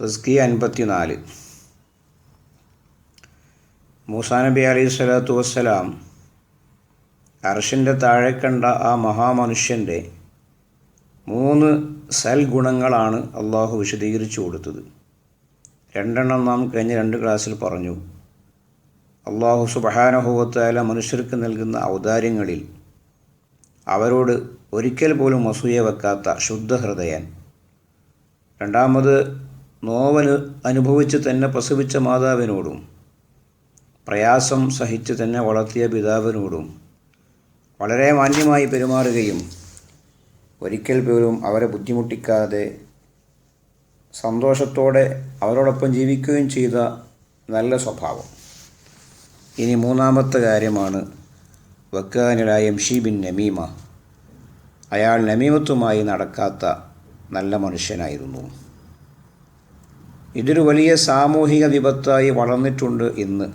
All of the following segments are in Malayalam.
തസ്കിയ അൻപത്തി നാല് മൂസാ നബി അലൈഹി സ്വലാത്തു വസ്സലാം അർഷിന്റെ താഴെ കണ്ട ആ മഹാമനുഷ്യന്റെ മൂന്ന് സൽഗുണങ്ങളാണ് അള്ളാഹു വിശദീകരിച്ചു കൊടുത്തത്. രണ്ടെണ്ണം നാം കഴിഞ്ഞ രണ്ട് ക്ലാസ്സിൽ പറഞ്ഞു. അള്ളാഹു സുബഹാനഹുവത്തായ മനുഷ്യർക്ക് നൽകുന്ന ഔദാര്യങ്ങളിൽ അവരോട് ഒരിക്കൽ പോലും അസൂയ വെക്കാത്ത ശുദ്ധഹൃദയൻ രണ്ടാമത് നോവന് അനുഭവിച്ച് തന്നെ പ്രസവിച്ച മാതാവിനോടും പ്രയാസം സഹിച്ച് തന്നെ വളർത്തിയ പിതാവിനോടും വളരെ മാന്യമായി പെരുമാറുകയും ഒരിക്കൽ പോലും അവരെ ബുദ്ധിമുട്ടിക്കാതെ സന്തോഷത്തോടെ അവരോടൊപ്പം ജീവിക്കുകയും ചെയ്ത നല്ല സ്വഭാവം. ഇനി മൂന്നാമത്തെ കാര്യമാണ് വക്കാനിലായ ഷീബിൻ ബിൻ നമീമ. അയാൾ നമീമത്തുമായി നടക്കാത്ത നല്ല മനുഷ്യനായിരുന്നു. ഇതൊരു വലിയ സാമൂഹിക വിപത്തായി വളർന്നിട്ടുണ്ട് ഇന്ന്.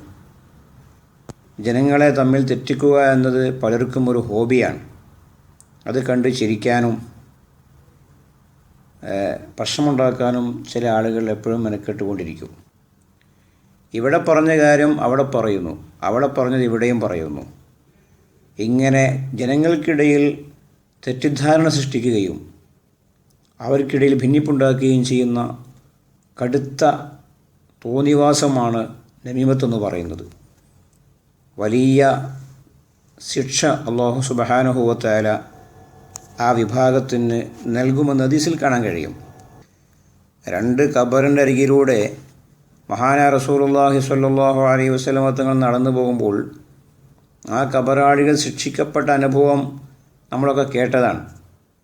ജനങ്ങളെ തമ്മിൽ തെറ്റിക്കുക എന്നത് പലർക്കും ഒരു ഹോബിയാണ്. അത് കണ്ട് ചിരിക്കാനും പ്രശ്നമുണ്ടാക്കാനും ചില ആളുകൾ എപ്പോഴും മെനക്കെട്ടുകൊണ്ടിരിക്കും. ഇവിടെ പറഞ്ഞ കാര്യം അവിടെ പറയുന്നു. അവിടെ പറഞ്ഞത് ഇവിടെയും പറയുന്നു. ഇങ്ങനെ ജനങ്ങൾക്കിടയിൽ തെറ്റിദ്ധാരണ സൃഷ്ടിക്കുകയും അവർക്കിടയിൽ ഭിന്നിപ്പുണ്ടാക്കുകയും ചെയ്യുന്ന കടുത്ത തോന്നിവാസമാണ് നമീമത്തെന്ന് പറയുന്നത്. വലിയ ശിക്ഷ അള്ളാഹു സുബഹാനുഭവത്തായ ആ വിഭാഗത്തിന് നൽകുമെന്ന് ഹദീസിൽ കാണാൻ കഴിയും. രണ്ട് ഖബറിന്റെ അരികിലൂടെ മഹാന റസൂലുള്ളാഹി സ്വല്ലല്ലാഹു അലൈഹി വസല്ലമ തങ്ങൾ നടന്നു പോകുമ്പോൾ ആ കബറാളികൾ ശിക്ഷിക്കപ്പെട്ട അനുഭവം നമ്മളൊക്കെ കേട്ടതാണ്.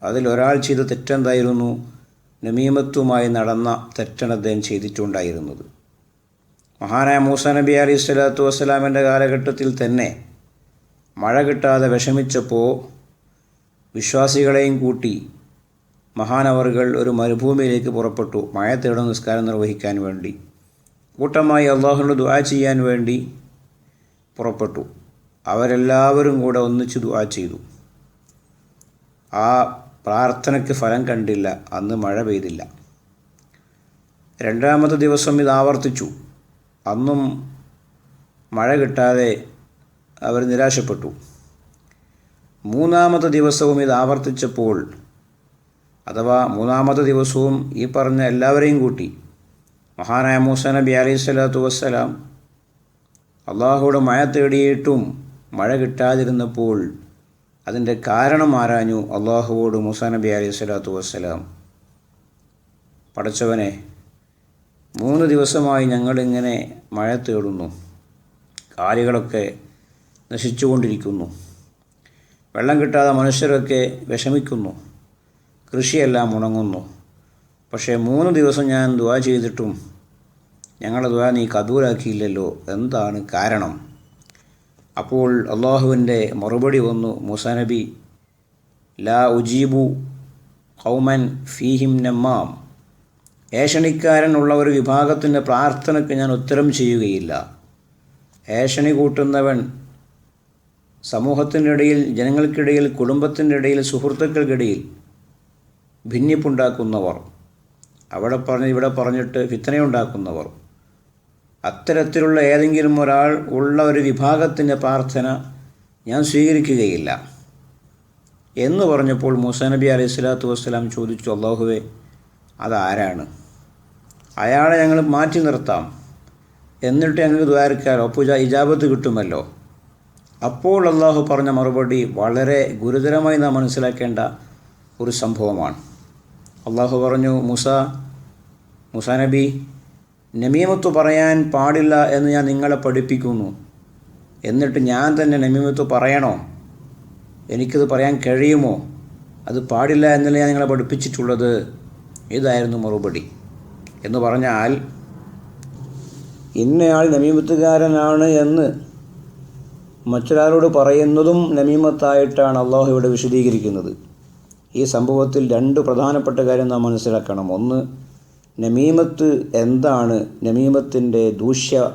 അതിലൊരാൾ ചെയ്ത തെറ്റെന്തായിരുന്നു? നമീമത്തുമായി നടന്ന തെറ്റാണ് അദ്ദേഹം ചെയ്തിട്ടുണ്ടായിരുന്നത്. മഹാനായ മൂസ നബി അലി സ്വലാത്തു വസ്സലാമിന്റെ കാലഘട്ടത്തിൽ തന്നെ മഴ കിട്ടാതെ വിഷമിച്ചപ്പോൾ വിശ്വാസികളെയും കൂട്ടി മഹാനവറുകൾ ഒരു മരുഭൂമിയിലേക്ക് പുറപ്പെട്ടു. മഴ തേടുന്ന നിസ്കാരം നിർവഹിക്കാൻ വേണ്ടി കൂട്ടമായി അള്ളാഹുവിനോട് ദുആ ചെയ്യാൻ വേണ്ടി പുറപ്പെട്ടു. അവരെല്ലാവരും കൂടെ ഒന്നിച്ച് ദുആ ചെയ്തു. ആ പ്രാർത്ഥനയ്ക്ക് ഫലം കണ്ടില്ല. അന്ന് മഴ പെയ്തില്ല. രണ്ടാമത്തെ ദിവസം ഇത് ആവർത്തിച്ചു. അന്നും മഴ കിട്ടാതെ അവർ നിരാശപ്പെട്ടു. മൂന്നാമത്തെ ദിവസവും ഇത് ആവർത്തിച്ചപ്പോൾ അഥവാ മൂന്നാമത്തെ ദിവസവും ഈ പറഞ്ഞ എല്ലാവരെയും കൂട്ടി മഹാനായ മൂസ നബി അലൈഹി സ്വലാത്തു വസ്സലാം അള്ളാഹുവിടെ മഴ തേടിയിട്ടും മഴ കിട്ടാതിരുന്നപ്പോൾ അതിന്റെ കാരണം ആരാഞ്ഞു? അള്ളാഹുവോട് മൂസ നബി അലൈഹി സ്വലാത്തു വസ്സലാം. പടച്ചവനെ മൂന്ന് ദിവസമായി ഞങ്ങളിങ്ങനെ മഴ തേടുന്നു. കാലികളൊക്കെ നശിച്ചുകൊണ്ടിരിക്കുന്നു. വെള്ളം കിട്ടാതെ മനുഷ്യരൊക്കെ വിഷമിക്കുന്നു. കൃഷിയെല്ലാം ഉണങ്ങുന്നു. പക്ഷേ മൂന്ന് ദിവസം ഞാൻ ദുവാ ചെയ്തിട്ടും ഞങ്ങളുടെ ദുവാ നീ കബൂലാക്കിയില്ലല്ലോ. എന്താണ് കാരണം? അപ്പോൾ അള്ളാഹുവിന്റെ മറുപടി വന്നു മൂസാ നബി ലാ ഉജീബു കൗമൻ ഫീഹിം നമ്മാം. ഏഷണിക്കാരനുള്ള ഒരു വിഭാഗത്തിന്റെ പ്രാർത്ഥനയ്ക്ക് ഞാൻ ഉത്തരം ചെയ്യുകയില്ല. ഏഷണി കൂട്ടുന്നവൻ സമൂഹത്തിന്റെ ഇടയിൽ ജനങ്ങൾക്കിടയിൽ കുടുംബത്തിന്റെ ഇടയിൽ സുഹൃത്തുക്കൾക്കിടയിൽ ഭിന്നിപ്പുണ്ടാക്കുന്നവർ അവിടെ പറഞ്ഞ് ഇവിടെ പറഞ്ഞിട്ട് ഫിത്തനയുണ്ടാക്കുന്നവർ അത്തരത്തിലുള്ള ഏതെങ്കിലും ഒരാൾ ഉള്ള ഒരു വിഭാഗത്തിന്റെ പ്രാർത്ഥന ഞാൻ സ്വീകരിക്കുകയില്ല. എന്ന് പറഞ്ഞപ്പോൾ മൂസ നബി അലൈഹി സ്വലാത്തു വസ്സലാം ചോദിച്ചു അള്ളാഹുവെ അതാരാണ്? അയാളെ ഞങ്ങൾ മാറ്റി നിർത്താം. എന്നിട്ട് ഞങ്ങൾക്ക് ദ്വാരക്കാലോ പൂജ ഇജാബത്ത് കിട്ടുമല്ലോ? അപ്പോൾ അള്ളാഹു പറഞ്ഞ മറുപടി വളരെ ഗുരുതരമായി നാം മനസ്സിലാക്കേണ്ട ഒരു സംഭവമാണ്. അള്ളാഹു പറഞ്ഞു മുസ മുസാ നബി നമീമത്ത് പറയാൻ പാടില്ല എന്ന് ഞാൻ നിങ്ങളെ പഠിപ്പിക്കുന്നു. എന്നിട്ട് ഞാൻ തന്നെ നമീമത്ത് പറയണോ? എനിക്കത് പറയാൻ കഴിയുമോ? അത് പാടില്ല എന്നല്ല ഞാൻ നിങ്ങളെ പഠിപ്പിച്ചിട്ടുള്ളത്? ഇതായിരുന്നു മറുപടി. എന്ന് പറഞ്ഞാൽ ഇന്നയാൾ നമീമത്തുകാരനാണ് എന്ന് മറ്റൊരാളോട് പറയുന്നതും നമീമത്തായിട്ടാണ് അള്ളാഹു ഇവിടെ വിശദീകരിക്കുന്നത്. ഈ സംഭവത്തിൽ രണ്ട് പ്രധാനപ്പെട്ട കാര്യം നാം മനസ്സിലാക്കണം. ഒന്ന് നമീമത്ത് എന്താണ്? നമീമത്തിന്റെ ദൂഷ്യ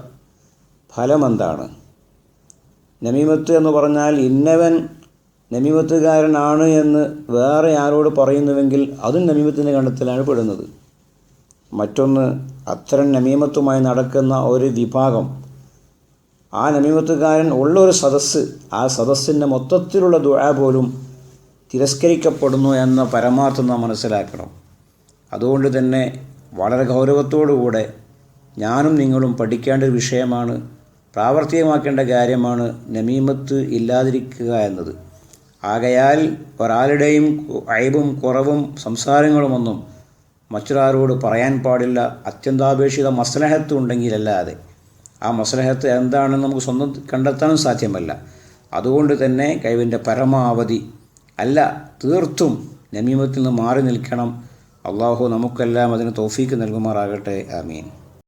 ഫലമെന്താണ് നമീമത്ത് എന്ന് പറഞ്ഞാൽ ഇന്നവൻ നമീമത്തുകാരനാണ് എന്ന് വേറെ ആരോട് പറയുന്നുവെങ്കിൽ അതും നമീമത്തിന്റെ കണ്ടത്തിലാണ് പെടുന്നത്. മറ്റൊന്ന് അത്തരം നമീമത്തുമായി നടക്കുന്ന ഒരു വിഭാഗം. ആ നമീമത്തുകാരൻ ഉള്ള ഒരു സദസ്സ് ആ സദസ്സിന്റെ മൊത്തത്തിലുള്ള ദുഴ പോലും തിരസ്കരിക്കപ്പെടുന്നു എന്ന പരമാർത്ഥം നാം മനസ്സിലാക്കണം. അതുകൊണ്ട് തന്നെ വളരെ ഗൗരവത്തോടുകൂടെ ഞാനും നിങ്ങളും പഠിക്കേണ്ട ഒരു വിഷയമാണ് പ്രാവർത്തികമാക്കേണ്ട കാര്യമാണ് നമീമത്ത് ഇല്ലാതിരിക്കുക എന്നത്. ആകയാൽ ഒരാളുടെയും അയവും കുറവും സംസാരങ്ങളുമൊന്നും മറ്റൊരാളോട് പറയാൻ പാടില്ല അത്യന്താപേക്ഷിത മസ്ലഹത്ത് ഉണ്ടെങ്കിലല്ലാതെ. ആ മസ്ലഹത്ത് എന്താണെന്ന് നമുക്ക് സ്വന്തം കണ്ടെത്താനും സാധ്യമല്ല. അതുകൊണ്ട് തന്നെ കഴിവിന്റെ പരമാവധി അല്ല തീർത്തും നമീമത്തിൽ നിന്ന് മാറി നിൽക്കണം. അള്ളാഹു നമുക്കെല്ലാം അതിന് തോഫീക്ക് നൽകുമാറാകട്ടെ. ആമീൻ.